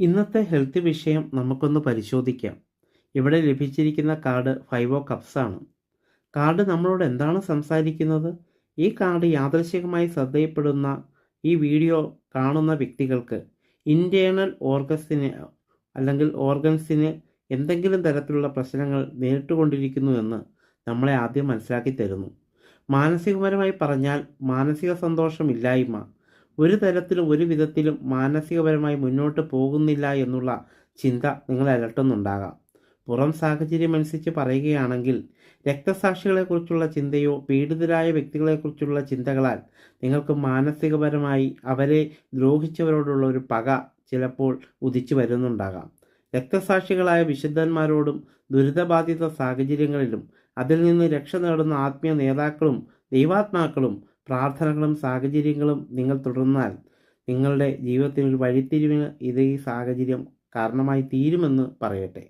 ഇന്നത്തെ ഹെൽത്ത് വിഷയം നമുക്കൊന്ന് പരിശോധിക്കാം. ഇവിടെ ലഭിച്ചിരിക്കുന്ന കാർഡ് ഫൈവ് കപ്സ് ആണ്. കാർഡ് നമ്മളോട് എന്താണ് സംസാരിക്കുന്നത്? ഈ കാർഡ് യാദൃശികമായി ശ്രദ്ധയപ്പെടുന്ന ഈ വീഡിയോ കാണുന്ന വ്യക്തികൾക്ക് ഇന്റേർണൽ ഓർഗൻസിന് അല്ലെങ്കിൽ ഓർഗൻസിന് എന്തെങ്കിലും തരത്തിലുള്ള പ്രശ്നങ്ങൾ നേരിട്ടുകൊണ്ടിരിക്കുന്നു എന്ന് നമ്മളെ ആദ്യം മനസ്സിലാക്കി തരുന്നു. മാനസികപരമായി പറഞ്ഞാൽ മാനസിക സന്തോഷമില്ലായ്മ ഒരു തരത്തിലും ഒരു വിധത്തിലും മാനസികപരമായി മുന്നോട്ട് പോകുന്നില്ല എന്നുള്ള ചിന്ത നിങ്ങളെ അലട്ടുന്നുണ്ടാകാം. പുറം സാഹചര്യം അനുസരിച്ച് പറയുകയാണെങ്കിൽ രക്തസാക്ഷികളെക്കുറിച്ചുള്ള ചിന്തയോ പീഡിതരായ വ്യക്തികളെക്കുറിച്ചുള്ള ചിന്തകളാൽ നിങ്ങൾക്ക് മാനസികപരമായി അവരെ ദ്രോഹിച്ചവരോടുള്ള ഒരു പക ചിലപ്പോൾ ഉദിച്ചു വരുന്നുണ്ടാകാം. രക്തസാക്ഷികളായ വിശുദ്ധന്മാരോടും ദുരിതബാധിത സാഹചര്യങ്ങളിലും അതിൽ നിന്ന് രക്ഷ നേടുന്ന ആത്മീയ നേതാക്കളും ദൈവാത്മാക്കളും പ്രാർത്ഥനകളും സാഹചര്യങ്ങളും നിങ്ങൾ തുടർന്നാൽ നിങ്ങളുടെ ജീവിതത്തിൽ ഒരു വഴിത്തിരിവിന് ഇത് ഈ സാഹചര്യം കാരണമായി തീരുമെന്ന് പറയട്ടെ.